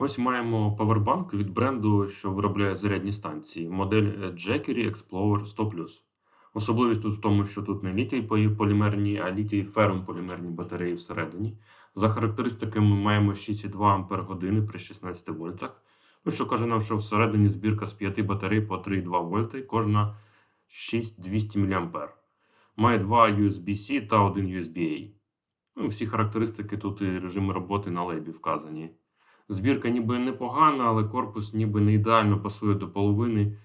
Ось маємо павербанк від бренду, що виробляє зарядні станції, модель е, Jackery Explorer 100 Особливість тут в тому, що тут не літій полімерні, а літій ферум полімерні батареї всередині. За характеристиками маємо 6,2 Ах при 16 вольтах. Ну, що каже нам, що всередині збірка з 5 батарей по 3,2 вольти, кожна 6200 мА. Має два USB-C та один USB-A. Ну, всі характеристики тут і режими роботи на лебі вказані. Збірка ніби непогана, але корпус ніби не ідеально пасує до половини.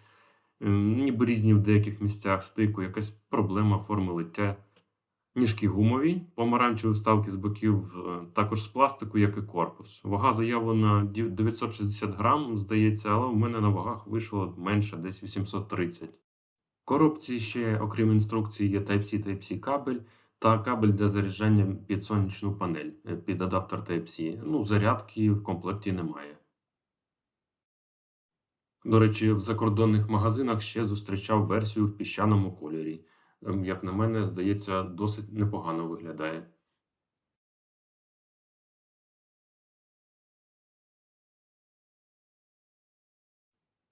Ем, Ніби різні в деяких місцях стику, якась проблема форми лиття. Ніжки гумові, помаранчеві вставки з боків, е, також з пластику, як і корпус. Вага заявлена 960 грам, здається, але в мене на вагах вийшло менше, десь 830. В коробці ще, окрім інструкції, є Type-C Type-C кабель та кабель для заряджання під сонячну панель е, під адаптер Type-C. Ну, зарядки в комплекті немає. До речі, в закордонних магазинах ще зустрічав версію в піщаному кольорі. Ем, Як на мене, здається, досить непогано виглядає.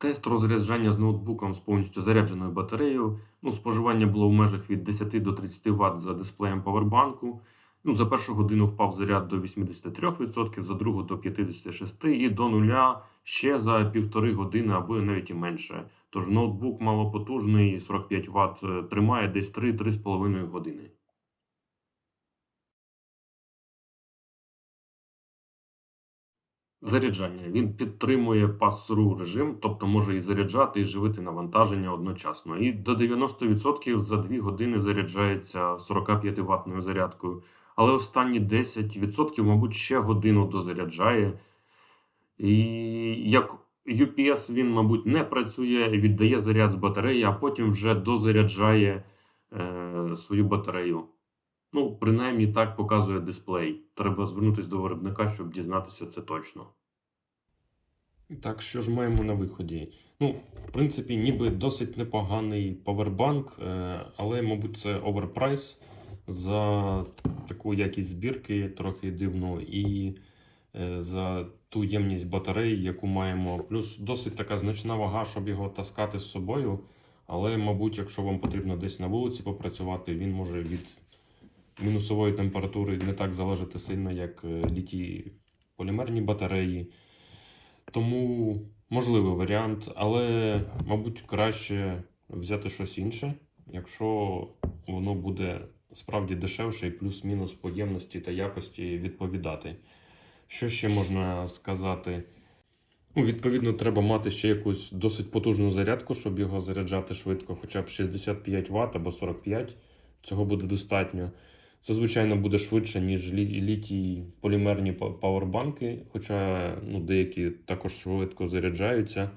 Тест розряджання з ноутбуком з повністю зарядженою батареєю. Ну, споживання було в межах від 10 до 30 Вт за дисплеєм павербанку. Ну, за першу годину впав заряд до 83%, за другу до 56% і до нуля ще за півтори години або навіть і менше. Тож ноутбук малопотужний, 45 Вт, е, тримає десь 3-3,5 години. Заряджання. Він підтримує pass-through режим, тобто може і заряджати, і живити навантаження одночасно. І до 90% за 2 години заряджається 45 ваттною зарядкою. Але останні 10%, мабуть, ще годину дозаряджає. І як UPS він, мабуть, не працює, віддає заряд з батареї, а потім вже дозаряджає е, свою батарею. Ну, принаймні так показує дисплей. Треба звернутися до виробника, щоб дізнатися це точно. Так, що ж маємо на виході? Ну, в принципі, ніби досить непоганий павербанк, е, але, мабуть, це оверпрайс за таку якість збірки, трохи дивну, і е, за ту ємність батареї, яку маємо. Плюс досить така значна вага, щоб його таскати з собою. Але, мабуть, якщо вам потрібно десь на вулиці попрацювати, він може від мінусової температури не так залежати сильно, як е, літій полімерні батареї. Тому можливий варіант, але, мабуть, краще взяти щось інше, якщо воно буде справді дешевше і плюс-мінус по ємності та якості відповідати. Що ще можна сказати? Ну, відповідно, треба мати ще якусь досить потужну зарядку, щоб його заряджати швидко, хоча б 65 Вт або 45 Цього буде достатньо. Це, звичайно, буде швидше, ніж літій полімерні павербанки, хоча ну, деякі також швидко заряджаються.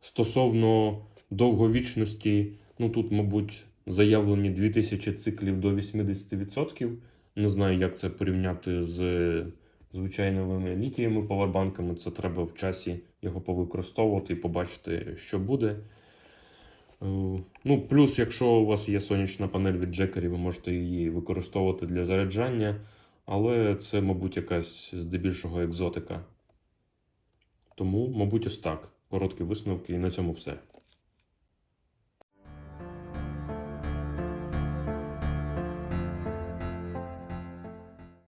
Стосовно довговічності, ну тут, мабуть, заявлені 2000 циклів до 80%. Не знаю, як це порівняти з звичайними літієвими павербанками. Це треба в часі його повикористовувати і побачити, що буде. Е, Ну, плюс, якщо у вас є сонячна панель від джекерів, ви можете її використовувати для заряджання, але це, мабуть, якась здебільшого екзотика. Тому, мабуть, ось так. Короткі висновки, і на цьому все.